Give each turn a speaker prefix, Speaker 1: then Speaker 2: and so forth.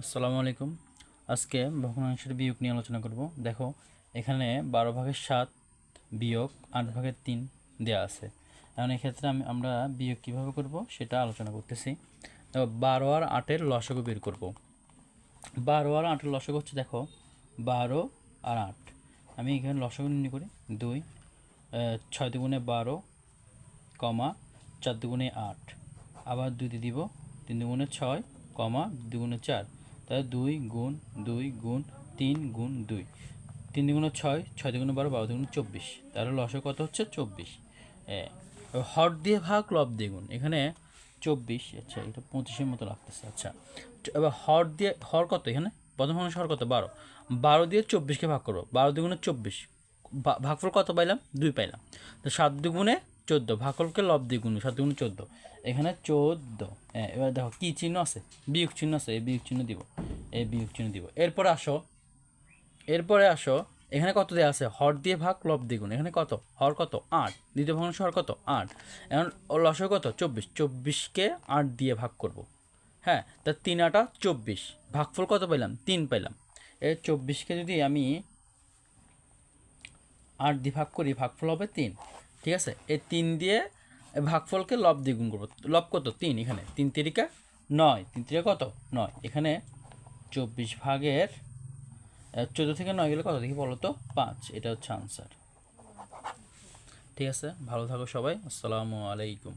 Speaker 1: আসসালামু আলাইকুম। আজকে ভগ্নাংশের বিয়োগ নিয়ে আলোচনা করব। দেখো, এখানে বারো ভাগের সাত বিয়োগ আট ভাগের তিন দেওয়া আছে। এখন এক্ষেত্রে আমি আমরা বিয়োগ কীভাবে করব সেটা আলোচনা করতেছি। দেখো, বারো আর আটের লসগু বের করব। বারো আর আটের লসগু হচ্ছে, দেখো, বারো আর আট। আমি এখানে লসগু নির্ণয় করি। দুই ছয় দুগুণে বারো, কমা চার দুগুণে আট। আবার দুই দিব তিন দুগুণে ছয়, কমা দুগুণে চার। তাহলে দুই গুণ দুই গুণ তিন গুণ দুই তিন দুগুণে ছয় ছয় দুগুণে বারো বারো দুগুণে চব্বিশ। তাহলে লসে কত হচ্ছে? চব্বিশ। হর দিয়ে ভাগ, লব দিয়ে গুণ। এখানে চব্বিশ আচ্ছা এটা পঁচিশের মতো লাগতেছে আচ্ছা। এবার হর দিয়ে, হর কত এখানে? প্রথম মানুষ হর কত? বারো। বারো দিয়ে চব্বিশকে ভাগ করব। বারো দুগুণে চব্বিশ। ভাগফল কত পাইলাম? দুই পাইলাম। তো সাত দুগুণে চোদ্দ, ভাগফলকে লব দ্বিগুণ সাত দুগুণে চোদ্দ। এখানে চোদ্দ। হ্যাঁ এবার দেখো, কী চিহ্ন আছে? বিয়োগ চিহ্ন আছে, এই বিয়োগ চিহ্ন দিব। এই বিয়োগ চিহ্ন দিব। এরপরে আসো এরপরে আসো, এখানে কত দেওয়া আছে? হর দিয়ে ভাগ, লব দ্বিগুণ। এখানে কত? হর কত? আট। দ্বিতীয় ভগ্নাংশ হর কত? আট। এখন লসয় কত? চব্বিশ। চব্বিশকে আট দিয়ে ভাগ করব। হ্যাঁ তা তিন আটা চব্বিশ। ভাগফল কত পাইলাম? তিন পাইলাম। এই চব্বিশকে যদি আমি আট দিয়ে ভাগ করি, ভাগফল হবে তিন। ঠিক আছে? এই তিন দিয়ে ভাগফলকে লব দ্বিগুণ করব। লব কত? তিন এখানে। তিন তিরিকা নয়। তিন তিরিকা কত? নয়। এখানে চব্বিশ ভাগের চোদ্দ থেকে নয় গেলে কত দেখি বলো তো? পাঁচ, এটা হচ্ছে আনসার ঠিক আছে? ভালো থাকো সবাই, আসসালামু আলাইকুম।